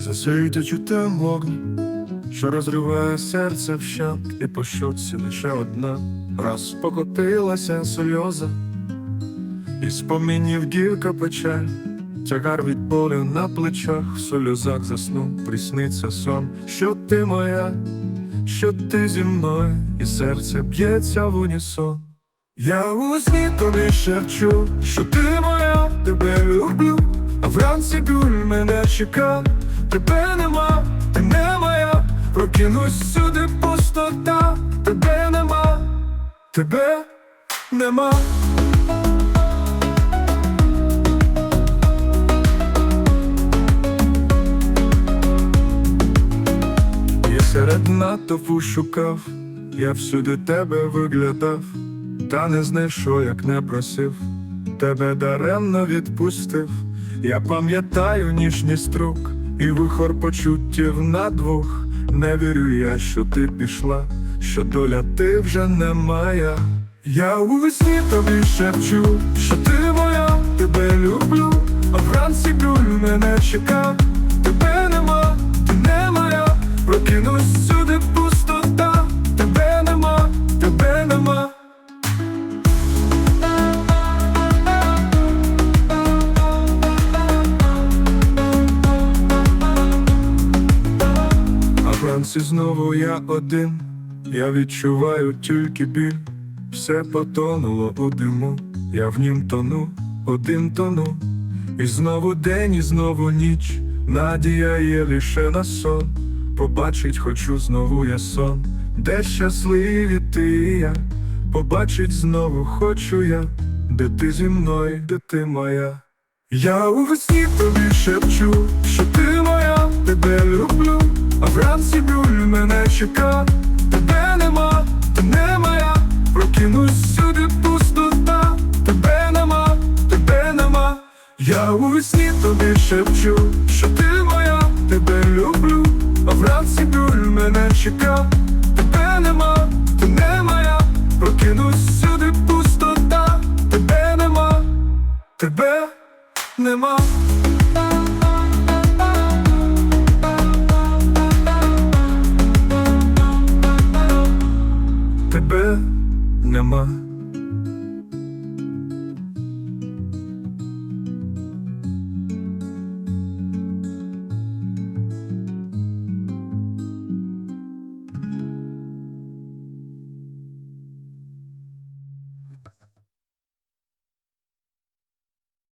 засвітять у тем вогонь, що розриває серце вщент, і по щоці лише одна раз покотилася сльоза, і спомінів гірка печаль, тягар від болю на плечах, в сльозах заснув, присниться сон, що ти моя, що ти зі мною, і серце б'ється в унісон. Я у сні тобі шепчу, що ти моя, тебе люблю, а вранці біль мене чека, тебе нема, ти не моя, прокинусь сюди пустота, тебе нема, тебе нема. І серед натовпу шукав, я всюди тебе виглядав, та не знайшов, як не просив, тебе даремно відпустив. Я пам'ятаю ніжність струк і вихор почуттів на двох. Не вірю я, що ти пішла, що доля ти вже не моя. Я у весні тобі шепчу, що ти моя, тебе люблю, а вранці біль мене чекав, А вранці знову я один, я відчуваю тільки біль, все потонуло у диму, я в нім тону, один тону, і знову день, і знову ніч, надія є лише на сон. Побачить хочу знову я сон, де щасливі ти і я, побачить знову хочу я, де ти зі мною, де ти моя. Я у весні тобі шепчу, що ти моя, тебе люблю, а вранці біль мене чека, тебе нема, ти не моя, прокинусь сюди пустота, тебе нема, тебе нема. Я у весні тобі шепчу, що ти моя, тебе люблю, а вранці біль мене чека, тебе нема, ти не моя, прокинусь сюди пустота, тебе нема, тебе нема. Тебе нема.